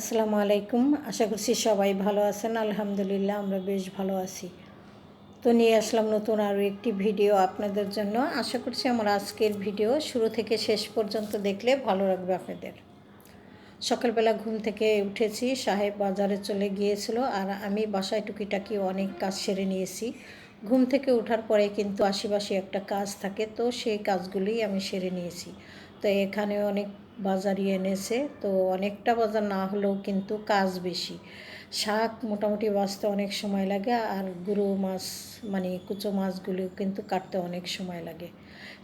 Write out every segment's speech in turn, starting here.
আসসালামু আলাইকুম। আশা করছি সবাই ভালো আছেন। আলহামদুলিল্লাহ, আমরা বেশ ভালো আছি। তো নিয়ে আসলাম নতুন আরও একটি ভিডিও আপনাদের জন্য। আশা করছি আমার আজকের ভিডিও শুরু থেকে শেষ পর্যন্ত দেখলে ভালো লাগবে আপনাদের। সকালবেলা ঘুম থেকে উঠেছি, সাহেব বাজারে চলে গিয়েছিল আর আমি বাসায় টুকিটাকি অনেক কাজ সেরে নিয়েছি। ঘুম থেকে ওঠার পরে কিন্তু আশেপাশে একটা কাজ থাকে, তো সেই কাজগুলি আমি সেরে নিয়েছি। তো এখানে অনেক বাজারই এনেছে, তো অনেকটা বাজার না হলেও কিন্তু কাজ বেশি। শাক মোটামুটি বাঁচতে অনেক সময় লাগে আর গুঁড়ো মাছ মানে কুচো মাছগুলো কিন্তু কাটতে অনেক সময় লাগে।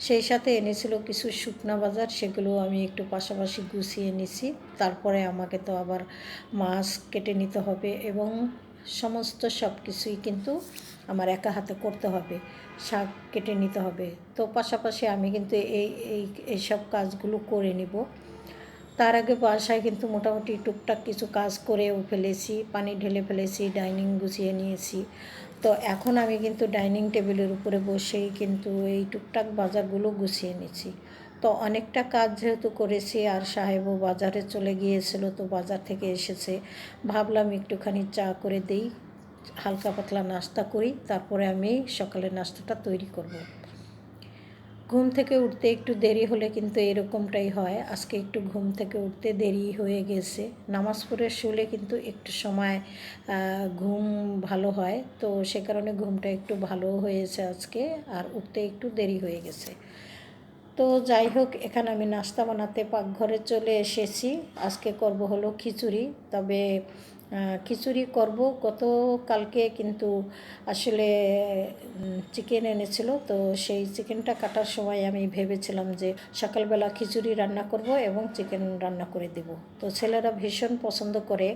সেই সাথে এনেছিল কিছু শুকনা বাজার, সেগুলো আমি একটু পাশাপাশি গুছিয়ে নিছি। তারপরে আমাকে তো আবার মাছ কেটে নিতে হবে এবং সমস্ত সব কিছুই কিন্তু আমার একা হাতে করতে হবে, শাক কেটে নিতে হবে। তো পাশাপাশি আমি কিন্তু এই এই, এইসব কাজগুলো করে নিব। তার আগে বাসায় কিন্তু মোটামুটি টুকটাক কিছু কাজ করেও ফেলেছি, পানি ঢেলে ফেলেছি, ডাইনিং গুছিয়ে নিয়েছি। তো এখন আমি কিন্তু ডাইনিং টেবিলের উপরে বসেই কিন্তু এই টুকটাক বাজারগুলো গুছিয়ে নিচ্ছি। তো অনেকটা কাজ যেহেতু করেছি আর সাহেবও বাজারে চলে গিয়েছিল তো বাজার থেকে এসেছে। ভাবলাম একটুখানি চা করে দেই, হালকা পাতলা নাস্তা করি, তারপরে আমি সকালের নাস্তাটা তৈরি করব। ঘুম থেকে উঠতে একটু দেরি হলে কিন্তু এরকমটাই হয়। আজকে একটু ঘুম থেকে উঠতে দেরি হয়ে গেছে। নামাজ পড়ে শুলে কিন্তু একটু সময় ঘুম ভালো হয়। তো সে কারণে ঘুমটা একটু ভালো হয়েছে আজকে, আর উঠতে একটু দেরি হয়ে গেছে। তো যাই হোক, এখানে আমি নাস্তা বানাতে পাকঘরে চলে এসেছি। আজকে করব হলো খিচুড়ি, তবে খিচুড়ি করব। কালকে কিন্তু আসলে চিকেন এনেছিল, তো সেই চিকেনটা কাটার সময় আমি ভেবেছিলাম যে সকালবেলা খিচুড়ি রান্না করব এবং চিকেন রান্না করে দেব। তো ছেলেরা ভীষণ পছন্দ করে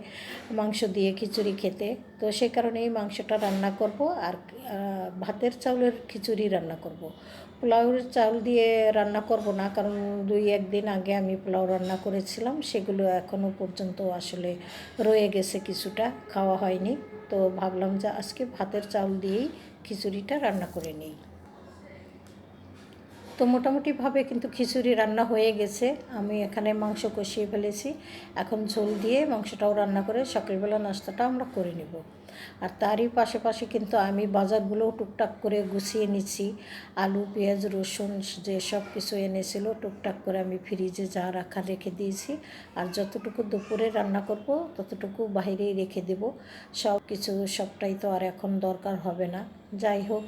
মাংস দিয়ে খিচুড়ি খেতে। তো সেই কারণেই মাংসটা রান্না করব আর ভাতের চাউলের খিচুড়ি রান্না করব। পোলাওয়ের চাল দিয়ে রান্না করব না, কারণ দুই একদিন আগে আমি পোলাও রান্না করেছিলাম, সেগুলো এখনও পর্যন্ত আসলে রয়ে গেছে কিছুটা, খাওয়া হয়নি। তো ভাবলাম যে আজকে ভাতের চাল দিয়েই খিচুড়িটা রান্না করে নিই। তো মোটামুটিভাবে কিন্তু খিচুড়ি রান্না হয়ে গেছে, আমি এখানে মাংস কষিয়ে ফেলেছি। এখন ঝোল দিয়ে মাংসটাও রান্না করে সকালবেলা নাস্তাটা আমরা করে নেব। আর তারই পাশাপাশি কিন্তু আমি বাজারগুলোও টুকটাক করে গুছিয়ে নিচ্ছি। আলু, পেঁয়াজ, রসুন যে সব কিছু এনেছিল টুকটাক করে আমি ফ্রিজে যা রাখা রেখে দিয়েছি। আর যতটুকু দুপুরে রান্না করব, ততটুকু বাইরেই রেখে দেব। সব কিছু, সবটাই তো আর এখন দরকার হবে না। যাই হোক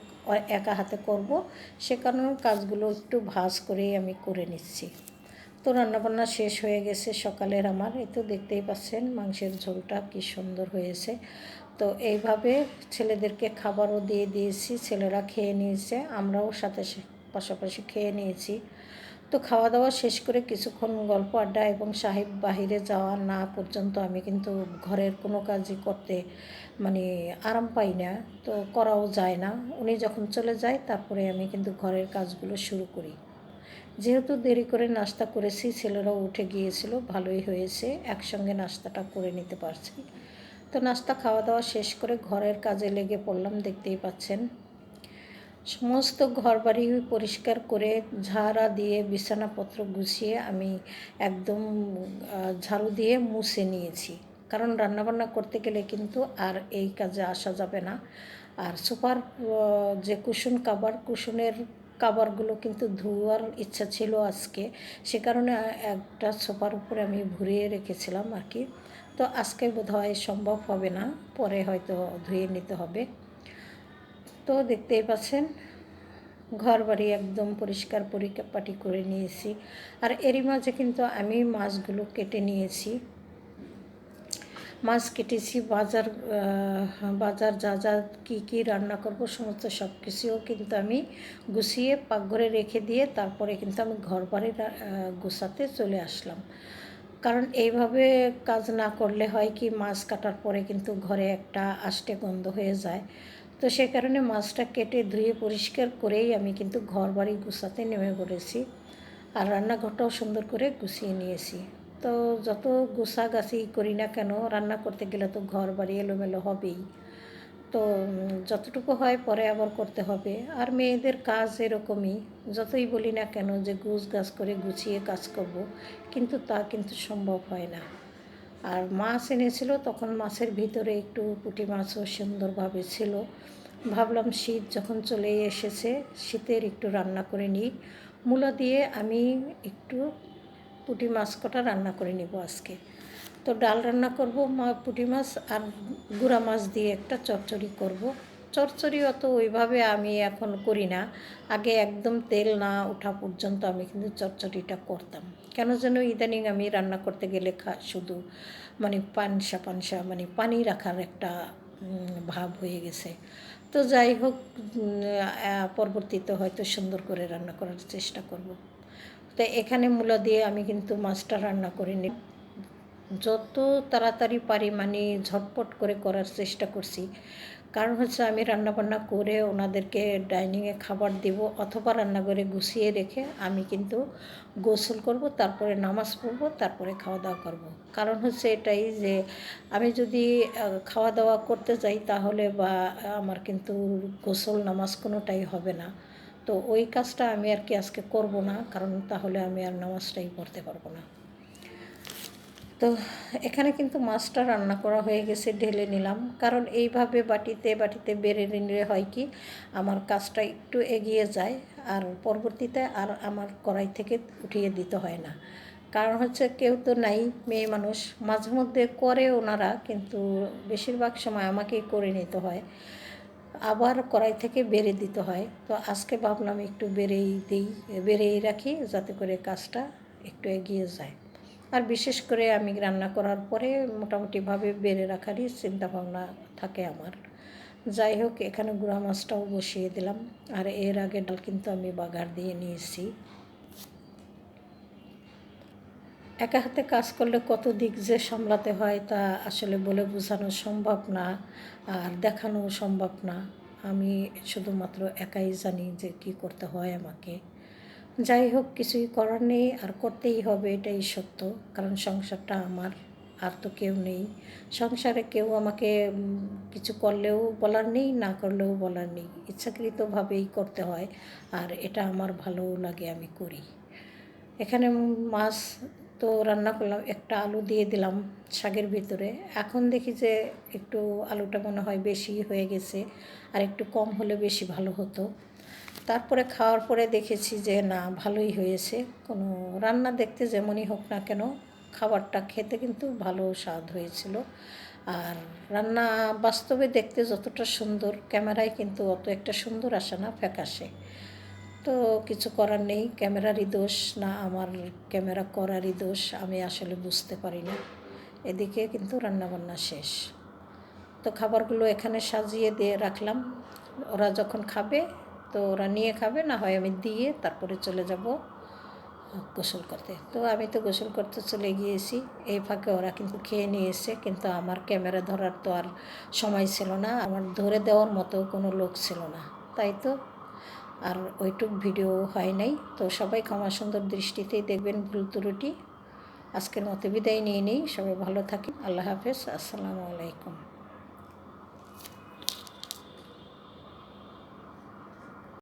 একা হাতে করব। সে কারণে কাজগুলো একটু ভাজ করেই আমি করে নিচ্ছি। তো রান্নাবান্না শেষ হয়ে গেছে সকালের আমার। এই তো দেখতেই পাচ্ছেন মাংসের ঝোলটা কি সুন্দর হয়েছে। তো এইভাবে ছেলেদেরকে খাবারও দিয়ে দিয়েছি, ছেলেরা খেয়ে নিয়েছে, আমরাও সাথে পাশাপাশি খেয়ে নিয়েছি। তো খাওয়া দাওয়া শেষ করে কিছুক্ষণ গল্প আড্ডা এবং সাহেব বাহিরে যাওয়া না পর্যন্ত আমি কিন্তু ঘরের কোনো কাজই করতে মানে আরাম পাই না, তো করাও যায় না। উনি যখন চলে যায়, তারপরে আমি কিন্তু ঘরের কাজগুলো শুরু করি। যেহেতু দেরি করে নাস্তা করেছি, ছেলেরাও উঠে গিয়েছিল, ভালোই হয়েছে, একসঙ্গে নাস্তাটা করে নিতে পারছি। তো নাস্তা খাওয়া দাওয়া শেষ করে ঘরের কাজে লেগে পড়লাম, দেখতেই পাচ্ছেন। সমস্ত ঘর বাড়ি পরিষ্কার করে ঝাড়া দিয়ে বিছানাপত্র গুছিয়ে আমি একদম ঝাড়ু দিয়ে মুছে নিয়েছি। কারণ রান্নাবান্না করতে গেলে কিন্তু আর এই কাজে আসা যাবে না। আর সুপার যে কুশন কাবার কুশনের কাবারগুলো কিন্তু ধোয়ার ইচ্ছা ছিল আজকে। সে কারণে একটা সোফার উপরে আমি ভরিয়ে রেখেছিলাম আর কি। তো আজকে বোধ হয় সম্ভব হবে না, পরে হয়তো ধুয়ে নিতে হবে। তো দেখতেই পাচ্ছেন ঘর বাড়ি একদম পরিষ্কার পরিপাটি করে নিয়েছি। আর এরই মাঝে কিন্তু আমি মাছগুলো কেটে নিয়েছি। মাছ কেটেছি, বাজার বাজার যা যা কী কী রান্না করব, সমস্ত সব কিছুও কিন্তু আমি গুছিয়ে পাকঘরে রেখে দিয়ে তারপরে কিন্তু আমি ঘর বাড়ি গুছাতে চলে আসলাম। কারণ এইভাবে কাজ না করলে হয় কি, মাছ কাটার পরে কিন্তু ঘরে একটা আষ্টে গন্ধ হয়ে যায়। তো সে কারণে মাছটা কেটে ধুয়ে পরিষ্কার করেই আমি কিন্তু ঘর বাড়ি গুছাতে নেমে পড়েছি আর রান্নাঘরটাও সুন্দর করে গুছিয়ে নিয়েছি। তো যত গোছাগাছি করি না কেন, রান্না করতে গেলে তো ঘর বাড়ি এলোমেলো হবেই। তো যতটুকু হয় পরে আবার করতে হবে। আর মেয়েদের কাজ এরকমই, যতই বলি না কেন যে গুছ গাছ করে গুছিয়ে কাজ করব, কিন্তু তা কিন্তু সম্ভব হয় না। আর মাছ এনেছিল, তখন মাছের ভিতরে একটু পুঁটি মাছও সুন্দরভাবে ছিল। ভাবলাম শীত যখন চলে এসেছে, শীতের একটু রান্না করে নিই। মূলা দিয়ে আমি একটু পুঁটি মাছ কটা রান্না করে নিব আজকে। তো ডাল রান্না করব, মা পুঁটি মাছ আর গুঁড়া মাছ দিয়ে একটা চচ্চড়ি করব। চচ্চড়ি অত ওইভাবে আমি এখন করি না। আগে একদম তেল না ওঠা পর্যন্ত আমি কিন্তু চচ্চড়িটা করতাম। কেন যেন ইদানিং আমি রান্না করতে গেলে খা, শুধু মানে পানসা পানসা মানে পানি রাখার একটা ভাব হয়ে গেছে। তো যাই হোক পরবর্তীতে হয়তো সুন্দর করে রান্না করার চেষ্টা করব। তো এখানে মূলা দিয়ে আমি কিন্তু মাছটা রান্না করে নিই যত তাড়াতাড়ি পারি মানে ঝটপট করে করার চেষ্টা করছি। কারণ হচ্ছে আমি রান্নাবান্না করে ওনাদেরকে ডাইনিংয়ে খাবার দিব অথবা রান্নাঘরে গুছিয়ে রেখে আমি কিন্তু গোসল করব, তারপরে নামাজ পড়ব, তারপরে খাওয়া দাওয়া করব। কারণ হচ্ছে এটাই যে আমি যদি খাওয়া দাওয়া করতে যাই তাহলে বা, আমার কিন্তু গোসল নামাজ কোনোটাই হবে না। তো ওই কাজটা আমি আর কি আজকে করব না, কারণ তাহলে আমি আর নামাজটাই পড়তে পারব না। তো এখানে কিন্তু মাছটা রান্না করা হয়ে গেছে, ঢেলে নিলাম। কারণ এইভাবে বাটিতে বাটিতে বেড়ে নিলে হয় কি, আমার কাজটা একটু এগিয়ে যায় আর পরবর্তীতে আর আমার কড়াই থেকে উঠিয়ে দিতে হয় না। কারণ হচ্ছে কেউ তো নাই, মেয়ে মানুষ। মাঝে মধ্যে করে ওনারা, কিন্তু বেশিরভাগ সময় আমাকেই করে নিতে হয়। আবার কড়াই থেকে বেড়ে দিতে হয়। তো আজকে ভাবলাম একটু বেড়েই দিই, বেড়েই রাখি যাতে করে কাজটা একটু এগিয়ে যায়। আর বিশেষ করে আমি রান্না করার পরে মোটামুটিভাবে বেড়ে রাখারই চিন্তাভাবনা থাকে আমার। যাই হোক, এখানে গুঁড়া মাছটাও বসিয়ে দিলাম। আর এর আগে ডাল কিন্তু আমি বাগার দিয়ে নিয়েছি। একা হাতে কাজ করলে কত দিক যে সামলাতে হয় তা আসলে বলে বোঝানো সম্ভব না আর দেখানো সম্ভব না। আমি শুধুমাত্র একাই জানি যে কি করতে হয় আমাকে। যাই হোক কিছুই করার নেই, আর করতেই হবে, এটাই সত্য। কারণ সংসারটা আমার, আর তো কেউ নেই। সংসারে কেউ আমাকে কিছু করলেও বলার নেই, না করলেও বলার নেই। ইচ্ছাকৃতভাবেই করতে হয়, আর এটা আমার ভালোও লাগে, আমি করি। এখানে মাছ তো রান্না করলাম, একটা আলু দিয়ে দিলাম শাকের ভিতরে। এখন দেখি যে একটু আলুটা মনে হয় বেশি হয়ে গেছে, আর একটু কম হলে বেশি ভালো হতো। তারপরে খাওয়ার পরে দেখেছি যে না, ভালোই হয়েছে। কোনো রান্না দেখতে যেমনই হোক না কেন, খাবারটা খেতে কিন্তু ভালো স্বাদ হয়েছিল। আর রান্না বাস্তবে দেখতে যতটা সুন্দর, ক্যামেরায় কিন্তু অত একটা সুন্দর আসে না, ফ্যাকাশে। তো কিছু করার নেই, ক্যামেরারই দোষ, না আমার ক্যামেরা করারই দোষ, আমি আসলে বুঝতে পারি না। এদিকে কিন্তু রান্নাবান্না শেষ। তো খাবারগুলো এখানে সাজিয়ে দিয়ে রাখলাম। ওরা যখন খাবে তো ওরা নিয়ে খাবে, না হয় আমি দিয়ে তারপরে চলে যাব গোসল করতে। তো আমি তো গোসল করতে চলে গিয়েছি, এই ফাঁকে ওরা কিন্তু খেয়ে নিয়েছে কিন্তু আমার ক্যামেরা ধরার তো আর সময় ছিল না, আমার ধরে দেওয়ার মতো কোনো লোক ছিল না, তাই তো আর ওইটুক ভিডিও হয় নাই। তো সবাই ক্ষমা সুন্দর দৃষ্টিতেই দেখবেন ভুল ত্রুটি। আজকের মতো বিদায় নিয়ে নিই, সবাই ভালো থাকি আল্লাহ হাফেজ, আসসালামু আলাইকুম।